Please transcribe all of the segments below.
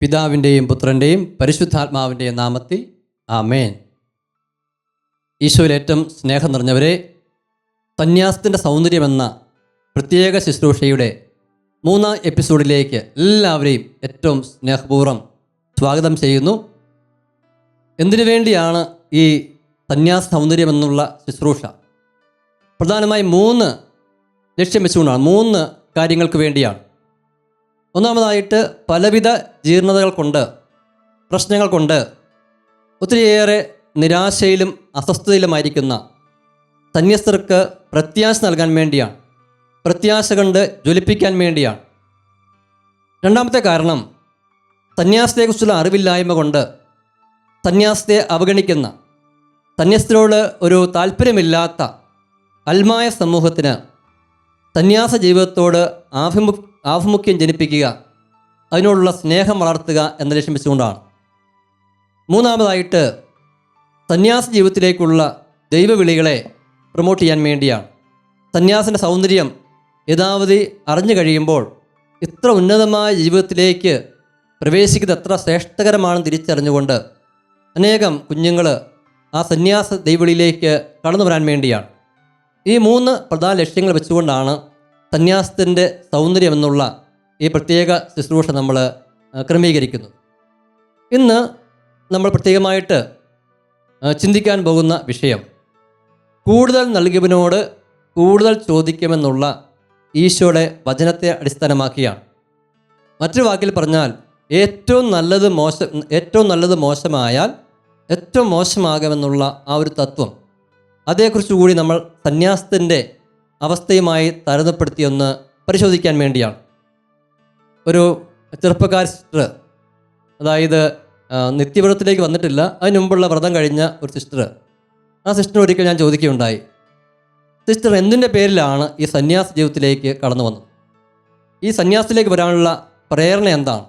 പിതാവിന്റെയും പുത്രന്റെയും പരിശുദ്ധാത്മാവിന്റെയും നാമത്തിൽ ആമേൻ. ഈശോയിൽ ഏറ്റവും സ്നേഹം നിറഞ്ഞവരെ സന്യാസത്തിന്റെ സൗന്ദര്യമെന്ന പ്രത്യേക ശുശ്രൂഷയുടെ മൂന്നാം എപ്പിസോഡിലേക്ക് എല്ലാവരെയും ഏറ്റവും സ്നേഹപൂർവം സ്വാഗതം ചെയ്യുന്നു. എന്തിനു വേണ്ടിയാണ് ഈ സന്യാസ സൗന്ദര്യമെന്നുള്ള ശുശ്രൂഷ? പ്രധാനമായും മൂന്ന് ലക്ഷ്യം വെച്ചുകൊണ്ടാണ് മൂന്ന് കാര്യങ്ങൾക്ക് വേണ്ടിയാണ്. ഒന്നാമതായിട്ട് പലവിധ ജീർണതകൾ കൊണ്ട് പ്രശ്നങ്ങൾ കൊണ്ട് ഒത്തിരിയേറെ നിരാശയിലും അസ്വസ്ഥതയിലുമായിരിക്കുന്ന സന്യസ്തർക്ക് പ്രത്യാശ നൽകാൻ വേണ്ടിയാണ് പ്രത്യാശ കണ്ട് ജ്വലിപ്പിക്കാൻ വേണ്ടിയാണ്. രണ്ടാമത്തെ കാരണം സന്യാസത്തെക്കുറിച്ചുള്ള അറിവില്ലായ്മ കൊണ്ട് സന്യാസത്തെ അവഗണിക്കുന്ന സന്യസ്തരോട് ഒരു താല്പര്യമില്ലാത്ത അൽമായ സമൂഹത്തിന് സന്യാസ ജീവിതത്തോട് ആഭിമു ആഭിമുഖ്യം ജനിപ്പിക്കുക അതിനോടുള്ള സ്നേഹം വളർത്തുക എന്ന ലക്ഷ്യം വെച്ചുകൊണ്ടാണ്. മൂന്നാമതായിട്ട് സന്യാസ ജീവിതത്തിലേക്കുള്ള ദൈവവിളികളെ പ്രൊമോട്ട് ചെയ്യാൻ വേണ്ടിയാണ്. സന്യാസിന്റെ സൗന്ദര്യം യഥാവധി അറിഞ്ഞു കഴിയുമ്പോൾ ഇത്ര ഉന്നതമായ ജീവിതത്തിലേക്ക് പ്രവേശിക്കുന്നത് എത്ര ശ്രേഷ്ഠകരമാണെന്ന് തിരിച്ചറിഞ്ഞുകൊണ്ട് അനേകം കുഞ്ഞുങ്ങൾ ആ സന്യാസ ദൈവവിളിയിലേക്ക് കടന്നു വരാൻ വേണ്ടിയാണ്. ഈ മൂന്ന് പ്രധാന ലക്ഷ്യങ്ങൾ വെച്ചുകൊണ്ടാണ് സന്യാസത്തിന്റെ സൗന്ദര്യം എന്നുള്ള ഈ പ്രത്യേക ശുശ്രൂഷ നമ്മൾ ക്രമീകരിക്കുന്നു. ഇന്ന് നമ്മൾ പ്രത്യേകമായിട്ട് ചിന്തിക്കാൻ പോകുന്ന വിഷയം കൂടുതൽ നൽകിയവനോട് കൂടുതൽ ചോദിക്കുമെന്നുള്ള ഈശോയുടെ വചനത്തെ അടിസ്ഥാനമാക്കിയാണ്. മറ്റൊരു വാക്കിൽ പറഞ്ഞാൽ ഏറ്റവും നല്ലത് മോശം ഏറ്റവും നല്ലത് മോശമായാൽ ഏറ്റവും മോശമാകുമെന്നുള്ള ആ ഒരു തത്വം. അതേക്കുറിച്ച് കൂടി നമ്മൾ സന്യാസത്തിന്റെ അവസ്ഥയുമായി താരതമ്യപ്പെടുത്തിയൊന്ന് പരിശോധിക്കാൻ വേണ്ടിയാണ്. ഒരു ചെറുപ്പക്കാർ സിസ്റ്റർ അതായത് നിത്യവ്രതത്തിലേക്ക് വന്നിട്ടില്ല. അതിന് മുമ്പുള്ള വ്രതം കഴിഞ്ഞ ഒരു സിസ്റ്റർ ആ സിസ്റ്റർ ഒരിക്കൽ ഞാൻ ചോദിക്കുകയുണ്ടായി. സിസ്റ്റർ എന്തിന്റെ പേരിലാണ് ഈ സന്യാസ ജീവിതത്തിലേക്ക് കടന്നു വന്നത്? ഈ സന്യാസത്തിലേക്ക് വരാനുള്ള പ്രേരണ എന്താണ്?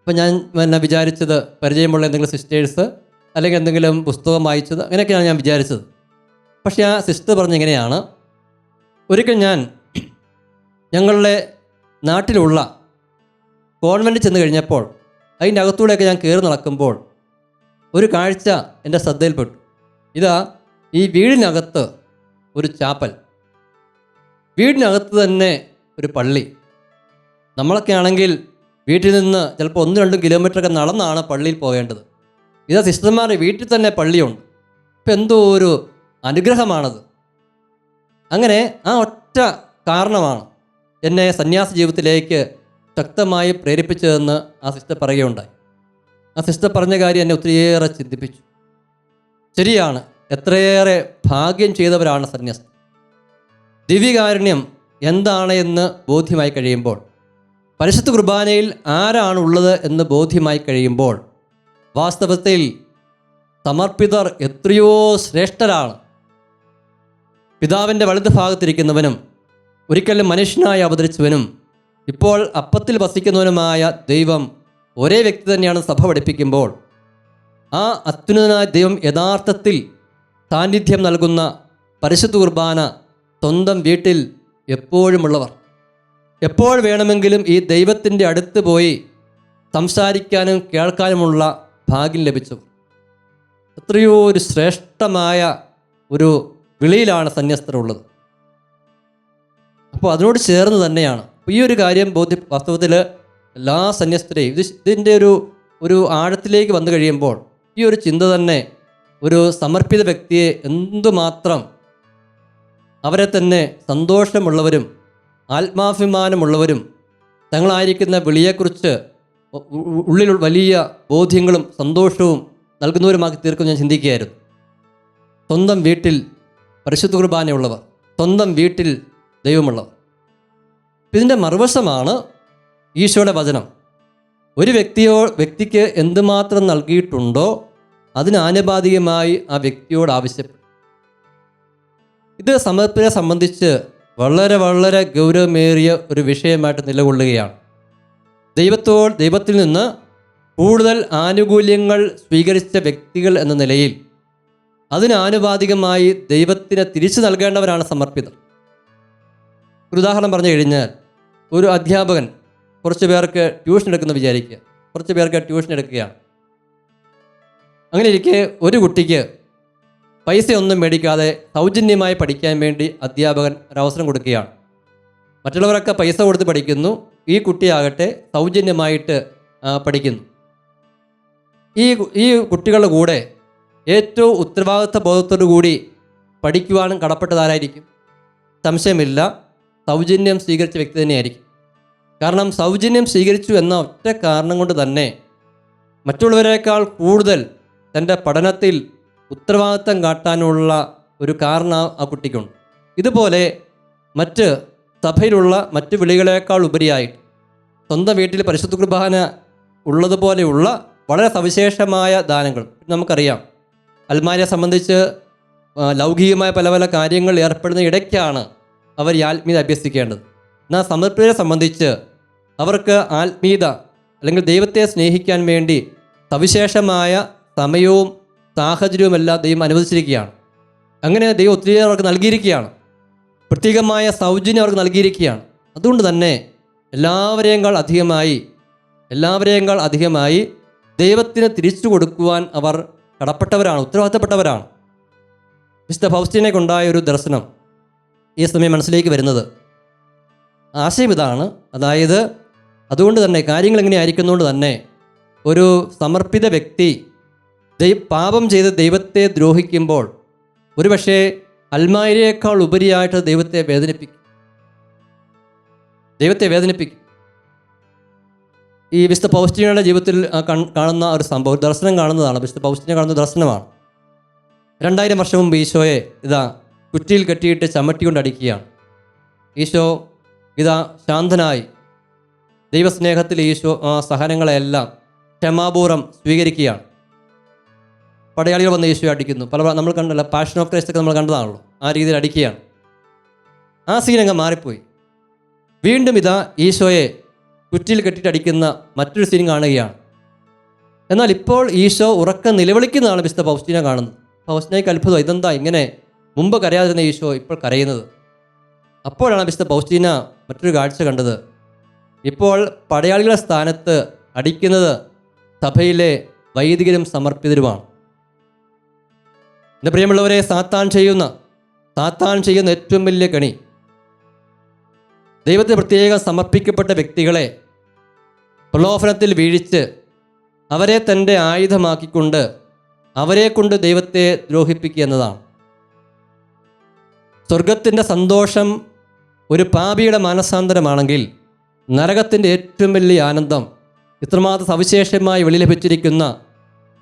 അപ്പം ഞാൻ എന്നെ വിചാരിച്ചത് പരിചയമുള്ള എന്തെങ്കിലും സിസ്റ്റേഴ്സ് അല്ലെങ്കിൽ എന്തെങ്കിലും പുസ്തകം വായിച്ചത് അങ്ങനെയൊക്കെയാണ് ഞാൻ വിചാരിച്ചത്. പക്ഷേ ആ സിസ്റ്റർ പറഞ്ഞ ഇങ്ങനെയാണ് ഒരിക്കൽ ഞാൻ ഞങ്ങളുടെ നാട്ടിലുള്ള കോൺവെന്റ് ചെന്ന് കഴിഞ്ഞപ്പോൾ അതിന്റെ അകത്തൂടെയൊക്കെ ഞാൻ കയറി നടക്കുമ്പോൾ ഒരു കാഴ്ച എന്റെ ശ്രദ്ധയിൽപ്പെട്ടു. ഇതാ ഈ വീടിനകത്ത് ഒരു ചാപ്പൽ. വീടിനകത്ത് തന്നെ ഒരു പള്ളി. നമ്മളൊക്കെ ആണെങ്കിൽ വീട്ടിൽ നിന്ന് ചിലപ്പോൾ ഒന്ന് രണ്ടും കിലോമീറ്ററൊക്കെ നടന്നാണ് പള്ളിയിൽ പോകേണ്ടത്. ഇതാ സിസ്റ്റർമാരുടെ വീട്ടിൽ തന്നെ പള്ളിയുണ്ട്. ഇപ്പം എന്തോ ഒരു അനുഗ്രഹമാണത്. അങ്ങനെ ആ ഒറ്റ കാരണമാണ് എന്നെ സന്യാസ ജീവിതത്തിലേക്ക് ശക്തമായി പ്രേരിപ്പിച്ചതെന്ന് ആ സിസ്റ്റർ പറയുകയുണ്ടായി. ആ സിസ്റ്റർ പറഞ്ഞ കാര്യം എന്നെ ഒത്തിരിയേറെ ചിന്തിപ്പിച്ചു. ശരിയാണ് എത്രയേറെ ഭാഗ്യം ചെയ്തവരാണ് സന്യാസം. ദിവ്യകാരുണ്യം എന്താണ് എന്ന് ബോധ്യമായി കഴിയുമ്പോൾ പരിശുദ്ധ കുർബാനയിൽ ആരാണ് ഉള്ളത് എന്ന് ബോധ്യമായി കഴിയുമ്പോൾ വാസ്തവത്തിൽ സമർപ്പിതർ എത്രയോ ശ്രേഷ്ഠരാണ്. പിതാവിന്റെ വലത് ഭാഗത്തിരിക്കുന്നവനും ഒരിക്കലും മനുഷ്യനായി അവതരിച്ചവനും ഇപ്പോൾ അപ്പത്തിൽ വസിക്കുന്നവനുമായ ദൈവം ഒരേ വ്യക്തി തന്നെയാണ് സഭ പഠിപ്പിക്കുമ്പോൾ. ആ അത്യുന്നതനായ ദൈവം യഥാർത്ഥത്തിൽ സാന്നിധ്യം നൽകുന്ന പരിശുദ്ധ കുർബാന സ്വന്തം വീട്ടിൽ എപ്പോഴുമുള്ളവർ. എപ്പോൾ വേണമെങ്കിലും ഈ ദൈവത്തിന്റെ അടുത്ത് പോയി സംസാരിക്കാനും കേൾക്കാനുമുള്ള ഭാഗ്യം ലഭിച്ചു എത്രയോ ഒരു ശ്രേഷ്ഠമായ ഒരു വിളിയിലാണ് സന്യസ്തരുള്ളത്. അപ്പോൾ അതിനോട് ചേർന്ന് തന്നെയാണ്. അപ്പോൾ ഈ ഒരു കാര്യം ബോധ്യ വാസ്തവത്തിൽ എല്ലാ സന്യസ്തരെയും ഇത് ഇതിന്റെ ഒരു ഒരു ആഴത്തിലേക്ക് വന്നു കഴിയുമ്പോൾ ഈ ഒരു ചിന്ത തന്നെ ഒരു സമർപ്പിത വ്യക്തിയെ എന്തുമാത്രം അവരെ തന്നെ സന്തോഷമുള്ളവരും ആത്മാഭിമാനമുള്ളവരും തങ്ങളായിരിക്കുന്ന വിളിയെക്കുറിച്ച് ഉള്ളിൽ വലിയ ബോധ്യങ്ങളും സന്തോഷവും നൽകുന്നവരുമാക്കി തീർക്കും ഞാൻ ചിന്തിക്കുകയായിരുന്നു. സ്വന്തം വീട്ടിൽ പരിശുദ്ധ കുർബാനയുള്ളവർ സ്വന്തം വീട്ടിൽ ദൈവമുള്ളവർ. ഇതിന്റെ മറുവശമാണ് ഈശോയുടെ വചനം. ഒരു വ്യക്തിയോ വ്യക്തിക്ക് എന്തുമാത്രം നൽകിയിട്ടുണ്ടോ അതിന് ആനുപാതികമായി ആ വ്യക്തിയോട് ആവശ്യപ്പെടും ഇത് സമർപ്പനെ സംബന്ധിച്ച് വളരെ വളരെ ഗൗരവമേറിയ ഒരു വിഷയമായിട്ട് നിലകൊള്ളുകയാണ്. ദൈവത്തോ ദൈവത്തിൽ നിന്ന് കൂടുതൽ ആനുകൂല്യങ്ങൾ സ്വീകരിച്ച വ്യക്തികൾ എന്ന നിലയിൽ അതിന് ആനുപാതികമായി ദൈവത്തിന് തിരിച്ചു നൽകേണ്ടവരാണ് സമർപ്പിതർ. ഒരു ഉദാഹരണം പറഞ്ഞു കഴിഞ്ഞാൽ ഒരു അധ്യാപകൻ കുറച്ച് പേർക്ക് ട്യൂഷൻ എടുക്കുന്ന വിചാരിക്കുക. കുറച്ച് പേർക്ക് ട്യൂഷൻ എടുക്കുകയാണ്. അങ്ങനെ ഇരിക്കെ ഒരു കുട്ടിക്ക് പൈസയൊന്നും മേടിക്കാതെ സൗജന്യമായി പഠിക്കാൻ വേണ്ടി അധ്യാപകൻ ഒരവസരം കൊടുക്കുകയാണ്. മറ്റുള്ളവരൊക്കെ പൈസ കൊടുത്ത് പഠിക്കുന്നു. ഈ കുട്ടിയാകട്ടെ സൗജന്യമായിട്ട് പഠിക്കുന്നു. ഈ ഈ കുട്ടികളുടെ കൂടെ ഏറ്റവും ഉത്തരവാദിത്വ ബോധത്തോടു കൂടി പഠിക്കുവാനും കടപ്പെട്ടതാരായിരിക്കും? സംശയമില്ല. സൗജന്യം സ്വീകരിച്ച വ്യക്തി തന്നെയായിരിക്കും. കാരണം സൗജന്യം സ്വീകരിച്ചു എന്ന ഒറ്റ കാരണം കൊണ്ട് തന്നെ മറ്റുള്ളവരെക്കാൾ കൂടുതൽ തന്റെ പഠനത്തിൽ ഉത്തരവാദിത്തം കാട്ടാനുള്ള ഒരു കാരണം ആ കുട്ടിക്കുണ്ട്. ഇതുപോലെ മറ്റ് സഭയിലുള്ള മറ്റ് വിളികളേക്കാൾ ഉപരിയായിട്ട് സ്വന്തം വീട്ടിൽ പരിശുദ്ധ കുർബാന ഉള്ളതുപോലെയുള്ള വളരെ സവിശേഷമായ ദാനങ്ങൾ നമുക്കറിയാം. അൽമാരിയെ സംബന്ധിച്ച് ലൗകികമായ പല പല കാര്യങ്ങളിൽ ഏർപ്പെടുന്ന ഇടയ്ക്കാണ് അവർ ഈ ആത്മീയത അഭ്യസിക്കേണ്ടത്. എന്നാൽ സമർപ്പിതരെ സംബന്ധിച്ച് അവർക്ക് ആത്മീയത അല്ലെങ്കിൽ ദൈവത്തെ സ്നേഹിക്കാൻ വേണ്ടി സവിശേഷമായ സമയവും സാഹചര്യവുമെല്ലാം ദൈവം അനുവദിച്ചിരിക്കുകയാണ്. അങ്ങനെ ദൈവം ഒത്തിരി അവർക്ക് നൽകിയിരിക്കുകയാണ്. പ്രത്യേകമായ സൗജന്യം അവർക്ക് നൽകിയിരിക്കുകയാണ്. അതുകൊണ്ട് തന്നെ എല്ലാവരെയേക്കാൾ അധികമായി എല്ലാവരെയേക്കാൾ അധികമായി ദൈവത്തിന് തിരിച്ചു കൊടുക്കുവാൻ അവർ കടപ്പെട്ടവരാണ് ഉത്തരവാദിത്തപ്പെട്ടവരാണ്. വിശുദ്ധ കൊണ്ടായ ഒരു ദർശനം ഈ സമയം മനസ്സിലേക്ക് വരുന്നത്. ആശയം ഇതാണ് അതായത് അതുകൊണ്ട് തന്നെ കാര്യങ്ങൾ എങ്ങനെ ആയിരിക്കുന്നതുകൊണ്ട് തന്നെ ഒരു സമർപ്പിത വ്യക്തി ദൈ പാപം ചെയ്ത് ദൈവത്തെ ദ്രോഹിക്കുമ്പോൾ ഒരുപക്ഷെ അൽമാരിയേക്കാൾ ഉപരിയായിട്ട് ദൈവത്തെ വേദനിപ്പിക്കും. ദൈവത്തെ വേദനിപ്പിക്കും. ഈ വിശുദ്ധ പൗസ്റ്റിനയുടെ ജീവിതത്തിൽ കാണുന്ന ഒരു സംഭവം ദർശനം കാണുന്നതാണ്. വിശുദ്ധ പൗസ്റ്റിനെ കാണുന്ന ദർശനമാണ്. രണ്ടായിരം വർഷം മുമ്പ് ഈശോയെ ഇതാ കുറ്റിയിൽ കെട്ടിയിട്ട് ചമ്മട്ടി കൊണ്ട് അടിക്കുകയാണ്. ഈശോ ഇതാ ശാന്തനായി ദൈവസ്നേഹത്തിൽ ഈശോ ആ സഹനങ്ങളെല്ലാം ക്ഷമാപൂർവം സ്വീകരിക്കുകയാണ്. പടയാളികൾ വന്ന് ഈശോയെ അടിക്കുന്നു. പല നമ്മൾ കണ്ടല്ല പാഷൻ ഓഫ് ക്രൈസ്റ്റ് ഒക്കെ നമ്മൾ കണ്ടതാണല്ലോ. ആ രീതിയിൽ അടിക്കുകയാണ്. ആ സീനങ്ങ് മാറിപ്പോയി. വീണ്ടും ഇതാ ഈശോയെ കുറ്റിയിൽ കെട്ടിയിട്ട് അടിക്കുന്ന മറ്റൊരു സീൻ കാണുകയാണ്. എന്നാൽ ഇപ്പോൾ ഈശോ ഉറക്കം നിലവിളിക്കുന്നതാണ് വിശുദ്ധ പൗസ്റ്റിനെ കാണുന്നത്. പൗസ്റ്റിനേക്ക് അത്ഭുതം ഇതെന്താ ഇങ്ങനെ മുമ്പ് കരയാതിരുന്ന ഈശോ ഇപ്പോൾ കരയുന്നത്? അപ്പോഴാണ് വിശുദ്ധ പൗസ്റ്റീന മറ്റൊരു കാഴ്ച കണ്ടത്. ഇപ്പോൾ പടയാളികളുടെ സ്ഥാനത്ത് അടിക്കുന്നത് സഭയിലെ വൈദികരും സമർപ്പിതരുമാണ്. എന്റെ പ്രിയമുള്ളവരെ സാത്താൻ ചെയ്യുന്ന സാത്താൻ ചെയ്യുന്ന ഏറ്റവും വലിയ കണി ദൈവത്തിന് പ്രത്യേകം സമർപ്പിക്കപ്പെട്ട വ്യക്തികളെ പ്രലോഭനത്തിൽ വീഴിച്ച് അവരെ തന്റെ ആയുധമാക്കിക്കൊണ്ട് അവരെ കൊണ്ട് ദൈവത്തെ ദ്രോഹിപ്പിക്കുക എന്നതാണ്. സ്വർഗത്തിന്റെ സന്തോഷം ഒരു പാപിയുടെ മാനസാന്തരമാണെങ്കിൽ നരകത്തിന്റെ ഏറ്റവും വലിയ ആനന്ദം ഇത്രമാത്രം സവിശേഷമായി വെളി ലഭിച്ചിരിക്കുന്ന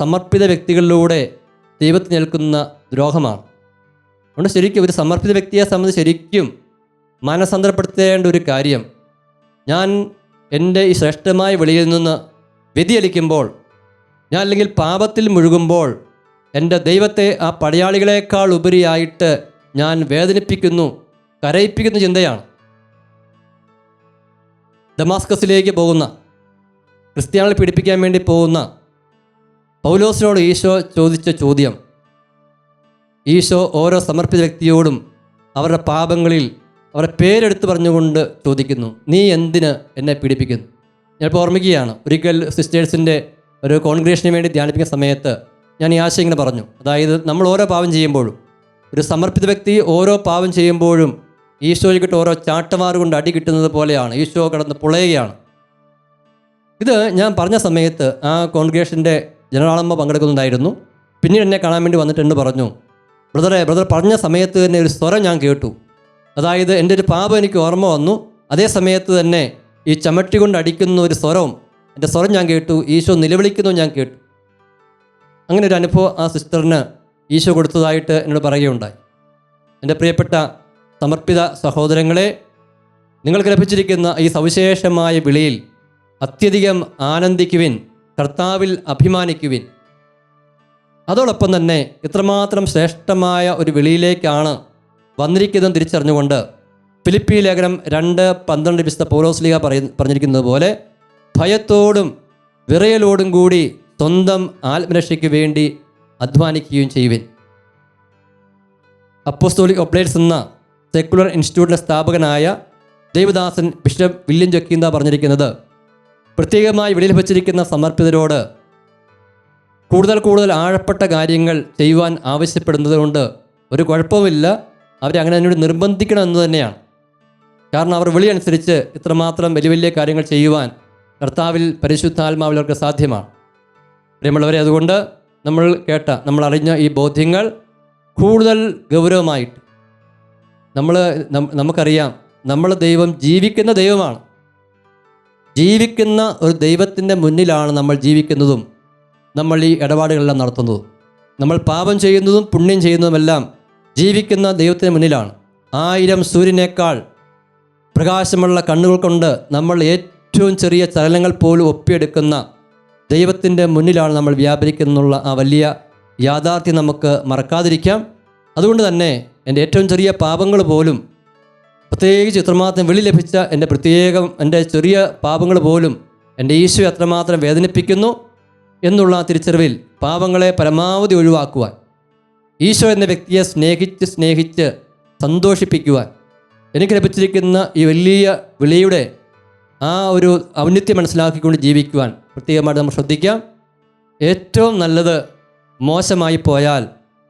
സമർപ്പിത വ്യക്തികളിലൂടെ ദൈവത്തിന് നിൽക്കുന്ന ദ്രോഹമാണ്. അതുകൊണ്ട് ശരിക്കും ഒരു സമർപ്പിത വ്യക്തിയെ സംബന്ധിച്ച് ശരിക്കും മാനസാന്തരപ്പെടുത്തേണ്ട ഒരു കാര്യം. ഞാൻ എന്റെ ഈ ശ്രേഷ്ഠമായ വെളിയിൽ നിന്ന് വ്യതിയലിക്കുമ്പോൾ ഞാൻ അല്ലെങ്കിൽ പാപത്തിൽ മുഴുകുമ്പോൾ എന്റെ ദൈവത്തെ ആ പടയാളികളെക്കാൾ ഉപരിയായിട്ട് ഞാൻ വേദനിപ്പിക്കുന്നു കരയിപ്പിക്കുന്ന ചിന്തയാണ്. ദമാസ്കസിലേക്ക് പോകുന്ന ക്രിസ്ത്യാനികളെ പീഡിപ്പിക്കാൻ വേണ്ടി പോകുന്ന പൗലോസിനോട് ഈശോ ചോദിച്ച ചോദ്യം. ഈശോ ഓരോ സമർപ്പിത വ്യക്തിയോടും അവരുടെ പാപങ്ങളിൽ അവരുടെ പേരെടുത്ത് പറഞ്ഞുകൊണ്ട് ചോദിക്കുന്നു നീ എന്തിന് എന്നെ പീഡിപ്പിക്കുന്നു? ഞാനിപ്പോൾ ഓർമ്മിക്കുകയാണ് ഒരിക്കൽ സിസ്റ്റേഴ്സിന്റെ ഒരു കോൺഗ്രേഷന് വേണ്ടി ധ്യാനിപ്പിക്കുന്ന സമയത്ത് ഞാൻ ഈ ആശയം ഇങ്ങനെ പറഞ്ഞു. അതായത് നമ്മൾ ഓരോ പാവം ചെയ്യുമ്പോഴും ഒരു സമർപ്പിത വ്യക്തി ഓരോ പാവം ചെയ്യുമ്പോഴും ഈശോയ്ക്കിട്ട് ഓരോ ചാട്ടമാർ കൊണ്ട് അടി കിട്ടുന്നത് പോലെയാണ്. ഈശോ കടന്ന് പുളയുകയാണ്. ഇത് ഞാൻ പറഞ്ഞ സമയത്ത് ആ കോൺഗ്രേഷന്റെ ജനറാളമ്മ പങ്കെടുക്കുന്നുണ്ടായിരുന്നു. പിന്നീട് എന്നെ കാണാൻ വേണ്ടി വന്നിട്ടുണ്ട് പറഞ്ഞു. ബ്രദറെ ബ്രദർ പറഞ്ഞ സമയത്ത് തന്നെ ഒരു സ്വരം ഞാൻ കേട്ടു. അതായത് എന്റെ ഒരു പാപം എനിക്ക് ഓർമ്മ വന്നു. അതേ സമയത്ത് തന്നെ ഈ ചമട്ടി കൊണ്ട് അടിക്കുന്ന ഒരു സ്വരവും എന്റെ സ്വരം ഞാൻ കേട്ടു. ഈശോ നിലവിളിക്കുന്നു ഞാൻ കേട്ടു. അങ്ങനെ ഒരു അനുഭവം ആ സിസ്റ്ററിന് ഈശോ കൊടുത്തതായിട്ട് എന്നോട് പറയുകയുണ്ടായി. എന്റെ പ്രിയപ്പെട്ട സമർപ്പിത സഹോദരങ്ങളെ നിങ്ങൾക്ക് ലഭിച്ചിരിക്കുന്ന ഈ സവിശേഷമായ വിളിയിൽ അത്യധികം ആനന്ദിക്കുവിൻ കർത്താവിൽ അഭിമാനിക്കുവിൻ. അതോടൊപ്പം തന്നെ ഇത്രമാത്രം ശ്രേഷ്ഠമായ ഒരു വിളിയിലേക്കാണ് വന്നിരിക്കുന്നതെന്ന് തിരിച്ചറിഞ്ഞുകൊണ്ട് ഫിലിപ്പി ലേഖനം രണ്ട് പന്ത്രണ്ട് വിശുദ്ധ ലീഗ പറയ പറഞ്ഞിരിക്കുന്നത് പോലെ ഭയത്തോടും വിറയലോടും കൂടി സ്വന്തം ആത്മരക്ഷയ്ക്ക് വേണ്ടി അധ്വാനിക്കുകയും ചെയ്യുവിൻ. അപ്പോസ്തോലിക് ഒപ്ലേറ്റ്സ് എന്ന സെക്കുലർ ഇൻസ്റ്റിറ്റ്യൂട്ടിന്റെ സ്ഥാപകനായ ദേവദാസൻ ബിഷപ്പ് വില്യം ജക്കീന്ത പറഞ്ഞിരിക്കുന്നത് പ്രത്യേകമായി വെളിയിൽ വച്ചിരിക്കുന്ന സമർപ്പിതരോട് കൂടുതൽ കൂടുതൽ ആഴപ്പെട്ട കാര്യങ്ങൾ ചെയ്യുവാൻ ആവശ്യപ്പെടുന്നത് കൊണ്ട് ഒരു കുഴപ്പവുമില്ല. അവരെ അങ്ങനെ എന്നോട് നിർബന്ധിക്കണം എന്ന് തന്നെയാണ്. കാരണം അവർ വിളി അനുസരിച്ച് ഇത്രമാത്രം വലിയ വലിയ കാര്യങ്ങൾ ചെയ്യുവാൻ കർത്താവിൽ പരിശുദ്ധാത്മാവിൽ അവർക്ക് സാധ്യമാണ്. പ്രിയമുള്ളവരെ അതുകൊണ്ട് നമ്മൾ കേട്ട നമ്മൾ അറിഞ്ഞ ഈ ബോധ്യങ്ങൾ കൂടുതൽ ഗൗരവമായിട്ട്. നമ്മൾ നമുക്കറിയാം നമ്മൾ ദൈവം ജീവിക്കുന്ന ദൈവമാണ്. ജീവിക്കുന്ന ഒരു ദൈവത്തിന്റെ മുന്നിലാണ് നമ്മൾ ജീവിക്കുന്നതും നമ്മൾ ഈ ഇടപാടുകളെല്ലാം നടത്തുന്നതും. നമ്മൾ പാപം ചെയ്യുന്നതും പുണ്യം ചെയ്യുന്നതുമെല്ലാം ജീവിക്കുന്ന ദൈവത്തിന് മുന്നിലാണ്. ആയിരം സൂര്യനേക്കാൾ പ്രകാശമുള്ള കണ്ണുകൾ കൊണ്ട് നമ്മൾ ഏറ്റവും ചെറിയ ചലനങ്ങൾ പോലും ഒപ്പിയെടുക്കുന്ന ദൈവത്തിന്റെ മുന്നിലാണ് നമ്മൾ വ്യാപരിക്കുന്നുള്ള ആ വലിയ യാഥാർത്ഥ്യം നമുക്ക് മറക്കാതിരിക്കാം. അതുകൊണ്ട് തന്നെ എന്റെ ഏറ്റവും ചെറിയ പാപങ്ങൾ പോലും പ്രത്യേകിച്ച് ഇത്രമാത്രം വെളി ലഭിച്ച എന്റെ പ്രത്യേകം എന്റെ ചെറിയ പാപങ്ങൾ പോലും എന്റെ ഈശോ എത്രമാത്രം വേദനിപ്പിക്കുന്നു എന്നുള്ള തിരിച്ചറിവിൽ പാപങ്ങളെ പരമാവധി ഒഴിവാക്കുവാൻ ഈശോ എന്ന വ്യക്തിയെ സ്നേഹിച്ച് സ്നേഹിച്ച് സന്തോഷിപ്പിക്കുവാൻ എനിക്ക് ലഭിച്ചിരിക്കുന്ന ഈ വലിയ വിളിയുടെ ആ ഒരു ഔന്നിത്യം മനസ്സിലാക്കിക്കൊണ്ട് ജീവിക്കുവാൻ പ്രത്യേകമായിട്ട് നമ്മൾ ശ്രദ്ധിക്കാം. ഏറ്റവും നല്ലത് മോശമായി പോയാൽ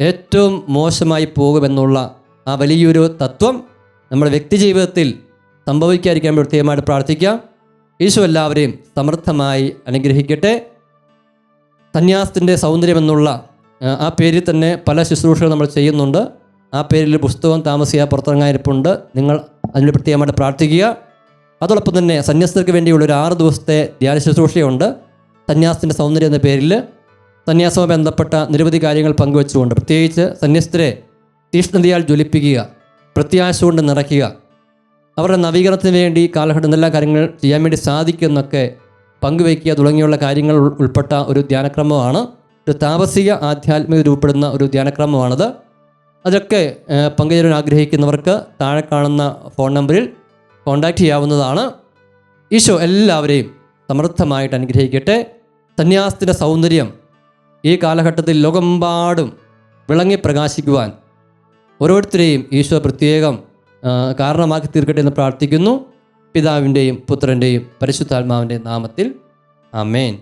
ഏറ്റവും മോശമായി പോകുമെന്നുള്ള ആ വലിയൊരു തത്വം നമ്മുടെ വ്യക്തി ജീവിതത്തിൽ സംഭവിക്കാതിരിക്കാൻ പ്രത്യേകമായിട്ട് പ്രാർത്ഥിക്കാം. ഈശോ എല്ലാവരെയും സമർത്ഥമായി അനുഗ്രഹിക്കട്ടെ. സന്യാസത്തിന്റെ സൗന്ദര്യം എന്നുള്ള ആ, പേരിൽ തന്നെ പല ശുശ്രൂഷകൾ നമ്മൾ ചെയ്യുന്നുണ്ട്. ആ പേരിൽ പുസ്തകം താമസിയാതെ പുറത്തിറങ്ങാനിരിപ്പുണ്ട്. നിങ്ങൾ അതിന് പ്രത്യേകമായിട്ട് പ്രാർത്ഥിക്കുക. അതോടൊപ്പം തന്നെ സന്യാസത്തിற்கு വേണ്ടിയുള്ള ഒരു ആറ് ദിവസത്തെ ധ്യാന ശുശ്രൂഷയുണ്ട്. സന്യാസത്തിന്റെ സൗന്ദര്യം എന്ന പേരിൽ സന്യാസവുമായി ബന്ധപ്പെട്ട നിരവധി കാര്യങ്ങൾ പങ്കുവെച്ചുകൊണ്ട് പ്രത്യേകിച്ച് സന്യസ്തരെ തീഷ്ണതയാൽ ജ്വലിപ്പിക്കുക പ്രത്യാശ കൊണ്ട് നിറയ്ക്കുക അവരുടെ നവീകരണത്തിന് വേണ്ടി കാലഘട്ടം എല്ലാ കാര്യങ്ങൾ ചെയ്യാൻ വേണ്ടി സാധിക്കുമെന്നൊക്കെ പങ്കുവയ്ക്കുക തുടങ്ങിയുള്ള കാര്യങ്ങൾ ഉൾപ്പെട്ട ഒരു ധ്യാനക്രമമാണ്. ഒരു താപസിക ആധ്യാത്മിക രൂപപ്പെടുന്ന ഒരു ധ്യാനക്രമമാണത്. അതൊക്കെ പങ്കുചേരാൻ ആഗ്രഹിക്കുന്നവർക്ക് താഴെ കാണുന്ന ഫോൺ നമ്പറിൽ കോൺടാക്റ്റ് ചെയ്യാവുന്നതാണ്. ഈശോ എല്ലാവരെയും സമർത്ഥമായിട്ട് അനുഗ്രഹിക്കട്ടെ. സന്യാസത്തിന്റെ സൗന്ദര്യം ഈ കാലഘട്ടത്തിൽ ലോകമ്പാടും വിളങ്ങി പ്രകാശിക്കുവാൻ ഓരോരുത്തരെയും ഈശോ പ്രത്യേകം കാരണമാക്കി തീർക്കട്ടെ എന്ന് പ്രാർത്ഥിക്കുന്നു. പിതാവിന്റെയും പുത്രന്റെയും പരിശുദ്ധാത്മാവിന്റെയും നാമത്തിൽ. ആമേൻ.